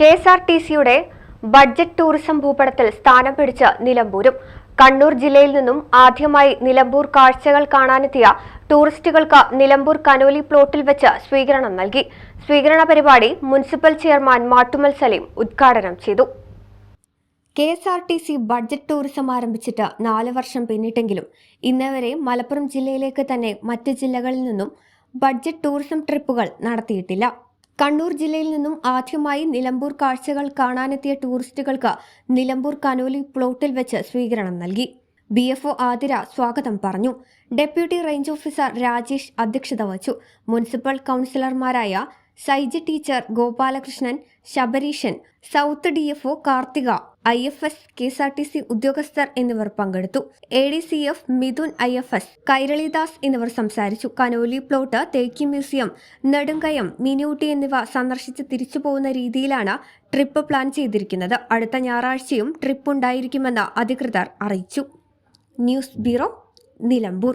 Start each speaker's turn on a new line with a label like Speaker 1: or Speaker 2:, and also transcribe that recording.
Speaker 1: K S R T സിയുടെ budget tourism ഭൂപടത്തിൽ സ്ഥാനം പിടിച്ച നിലമ്പൂരും. കണ്ണൂർ ജില്ലയിൽ നിന്നും ആദ്യമായി നിലമ്പൂർ കാഴ്ചകൾ കാണാനെത്തിയ ടൂറിസ്റ്റുകൾക്ക് നിലമ്പൂർ കനോലി പ്ലോട്ടിൽ വെച്ച് സ്വീകരണം നൽകി. സ്വീകരണ പരിപാടി മുനിസിപ്പൽ ചെയർമാൻ മാട്ടുമൽ സലീം ഉദ്ഘാടനം ചെയ്തു. K S R T C budget tourism ആരംഭിച്ചിട്ട് നാല് വർഷം പിന്നിട്ടെങ്കിലും ഇന്നേവരെ മലപ്പുറം ജില്ലയിലേക്ക് തന്നെ മറ്റ് ജില്ലകളിൽ നിന്നും ബഡ്ജറ്റ് ടൂറിസം ട്രിപ്പുകൾ നടത്തിയിട്ടില്ല. കണ്ണൂർ ജില്ലയിൽ നിന്നും ആദ്യമായി നിലമ്പൂർ കാഴ്ചകൾ കാണാനെത്തിയ ടൂറിസ്റ്റുകൾക്ക് നിലമ്പൂർ കനോലി പ്ലോട്ടിൽ വെച്ച് സ്വീകരണം നൽകി. ബി എഫ് ഒ ആതിര സ്വാഗതം പറഞ്ഞു. ഡെപ്യൂട്ടി റേഞ്ച് ഓഫീസർ രാജേഷ് അധ്യക്ഷത വഹിച്ചു. മുനിസിപ്പൽ കൗൺസിലർമാരായ Saiji teacher Gopalakrishnan Sabarishan South D F O Karthika I F S K S R T C ഉദ്യോഗസ്ഥർ എന്നിവർ പങ്കെടുത്തു. A D C F Mithun I F S Kairalidas എന്നിവർ സംസാരിച്ചു. കനോലി പ്ലോട്ട് തേക്കി museum Nedumkayam Miniyootti എന്നിവ സന്ദർശിച്ച് തിരിച്ചു പോകുന്ന രീതിയിലാണ് ട്രിപ്പ് പ്ലാൻ ചെയ്തിരിക്കുന്നത്. അടുത്ത ഞായറാഴ്ചയും ട്രിപ്പ് ഉണ്ടായിരിക്കുമെന്ന് അധികൃതർ അറിയിച്ചു. News bureau Nilambur.